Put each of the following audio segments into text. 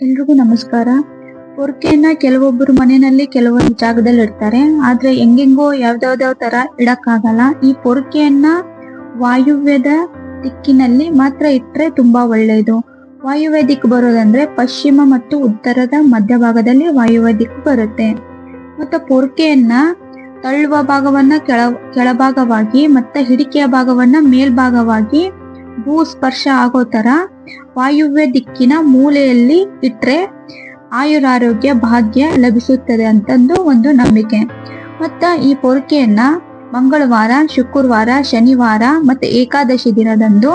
ಎಲ್ರಿಗೂ ನಮಸ್ಕಾರ. ಪೊರ್ಕೆಯನ್ನ ಕೆಲವೊಬ್ಬರು ಮನೆಯಲ್ಲಿ ಕೆಲವೊಂದು ಜಾಗದಲ್ಲಿ ಇಡ್ತಾರೆ. ಆದ್ರೆ ಹೆಂಗೆಂಗೋ ಯಾವ್ದಾವ್ದಾವ್ ತರ ಇಡಕ್ಕಾಗಲ್ಲ. ಈ ಪೊರ್ಕೆಯನ್ನ ವಾಯುವ್ಯದ ದಿಕ್ಕಿನಲ್ಲಿ ಮಾತ್ರ ಇಟ್ರೆ ತುಂಬಾ ಒಳ್ಳೆಯದು ವಾಯುವ್ಯ ದಿಕ್ಕು ಬರೋದಂದ್ರೆ ಪಶ್ಚಿಮ ಮತ್ತು ಉತ್ತರದ ಮಧ್ಯಭಾಗದಲ್ಲಿ ವಾಯುವ್ಯ ದಿಕ್ಕು ಬರುತ್ತೆ. ಮತ್ತು ಪೊರ್ಕೆಯನ್ನ ತಳ್ಳುವ ಭಾಗವನ್ನ ಕೆಳ, ಕೆಳಭಾಗವಾಗಿ ಮತ್ತೆ ಹಿಡಿಕೆಯ ಭಾಗವನ್ನ ಮೇಲ್ಭಾಗವಾಗಿ ಭೂ ಸ್ಪರ್ಶ ಆಗೋ ತರ ವಾಯುವ್ಯ ದಿಕ್ಕಿನ ಮೂಲೆಯಲ್ಲಿ ಇಟ್ರೆ ಆಯುರಾರೋಗ್ಯ ಭಾಗ್ಯ ಲಭಿಸುತ್ತದೆ ಅಂತಂದು ಒಂದು ನಂಬಿಕೆ. ಮತ್ತ ಈ ಪೊರಕೆಯನ್ನ ಮಂಗಳವಾರ, ಶುಕ್ರವಾರ, ಶನಿವಾರ ಮತ್ತೆ ಏಕಾದಶಿ ದಿನದಂದು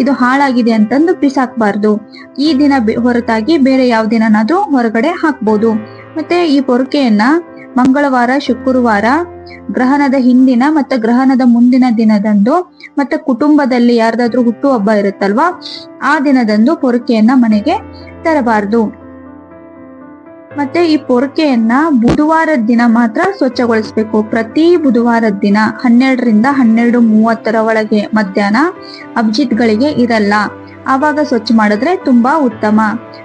ಇದು ಹಾಳಾಗಿದೆ ಅಂತಂದು ಬಿಸಾಕ್ಬಾರ್ದು. ಈ ದಿನ ಹೊರತಾಗಿ ಬೇರೆ ಯಾವ ದಿನನಾದ್ರೂ ಹೊರಗಡೆ ಹಾಕ್ಬೋದು. ಮತ್ತೆ ಈ ಪೊರ್ಕೆಯನ್ನ ಮಂಗಳವಾರ, ಶುಕ್ರವಾರ, ಗ್ರಹಣದ ಹಿಂದಿನ ಮತ್ತೆ ಗ್ರಹಣದ ಮುಂದಿನ ದಿನದಂದು ಮತ್ತೆ ಕುಟುಂಬದಲ್ಲಿ ಯಾರ್ದಾದ್ರೂ ಹುಟ್ಟುಹಬ್ಬ ಇರುತ್ತಲ್ವಾ, ಆ ದಿನದಂದು ಪೊರಕೆಯನ್ನ ಮನೆಗೆ ತರಬಾರದು. ಮತ್ತೆ ಈ ಪೊರಕೆಯನ್ನ ಬುಧವಾರದ ದಿನ ಮಾತ್ರ ಸ್ವಚ್ಛಗೊಳಿಸ್ಬೇಕು. ಪ್ರತಿ ಬುಧವಾರದ ದಿನ ಹನ್ನೆರಡರಿಂದ ಹನ್ನೆರಡು ಮೂವತ್ತರ ಒಳಗೆ ಮಧ್ಯಾಹ್ನ ಅಭಿಜಿತ್ಗಳಿಗೆ ಇರಲ್ಲ. ಆವಾಗ ಸ್ವಚ್ಛ ಮಾಡಿದ್ರೆ ತುಂಬಾ ಉತ್ತಮ.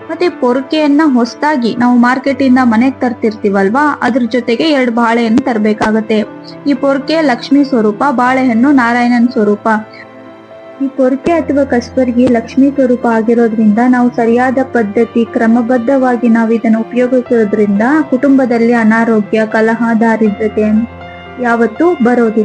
ಮತ್ತೆ ಪೊರಕೆಯನ್ನ ಹೊಸದಾಗಿ ನಾವು ಮಾರ್ಕೆಟ್ ಇಂದ ಮನೆಗೆ ತರ್ತಿರ್ತೀವಲ್ವಾ, ಅದ್ರ ಜೊತೆಗೆ ಎರಡು ಬಾಳೆಹಣ್ಣು ತರಬೇಕಾಗತ್ತೆ. ಈ ಪೊರಕೆ ಲಕ್ಷ್ಮಿ ಸ್ವರೂಪ, ಬಾಳೆಹಣ್ಣು ನಾರಾಯಣನ್ ಸ್ವರೂಪ. ಈ ಪೊರಕೆ ಅಥವಾ ಕಸ್ಬರ್ಗಿ ಲಕ್ಷ್ಮಿ ಸ್ವರೂಪ ಆಗಿರೋದ್ರಿಂದ ನಾವು ಸರಿಯಾದ ಪದ್ಧತಿ, ಕ್ರಮಬದ್ಧವಾಗಿ ನಾವು ಇದನ್ನು ಉಪಯೋಗಿಸೋದ್ರಿಂದ ಕುಟುಂಬದಲ್ಲಿ ಅನಾರೋಗ್ಯ ಕಲಹ ದಾರಿದ್ರ್ಯತೆ ಯಾವತ್ತೂ ಬರೋದಿಲ್ಲ.